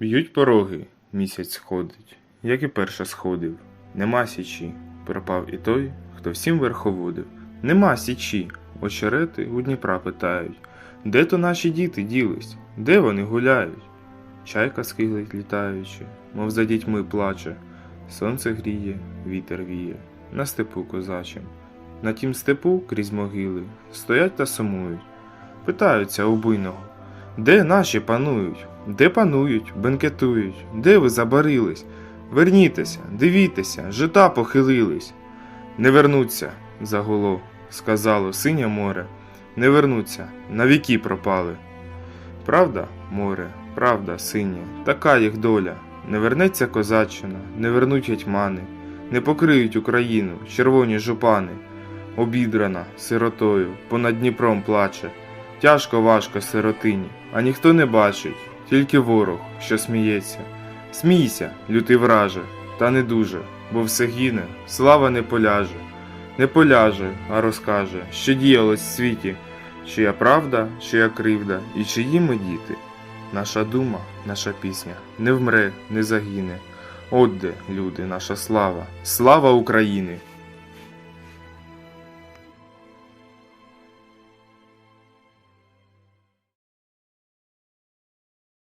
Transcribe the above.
Б'ють пороги, місяць сходить, як і перше сходив. Нема січі, пропав і той, хто всім верховодив. Нема січі, очерети у Дніпра питають. Де то наші діти ділись? Де вони гуляють? Чайка скиглить літаючи, мов за дітьми плаче. Сонце гріє, вітер віє, на степу козачим. На тім степу крізь могили стоять та сумують. Питаються у буйного, де наші панують? Де панують, бенкетують? Де ви забарились? Вернітеся, дивіться, жита похилились. Не вернуться, загуло, сказало синє море. Не вернуться, навіки пропали. Правда, море, правда, синє, така їх доля. Не вернеться козаччина, не вернуть гетьмани, не покриють Україну, червоні жупани. Обідрана, сиротою, понад Дніпром плаче. Тяжко важко сиротині, а ніхто не бачить, тільки ворог, що сміється. Смійся, лютий враже, та не дуже, бо все гине, слава не поляже. Не поляже, а розкаже, що діялось в світі, чия правда, чия кривда і чиї ми діти. Наша дума, наша пісня не вмре, не загине. От де, люди, наша слава, слава України!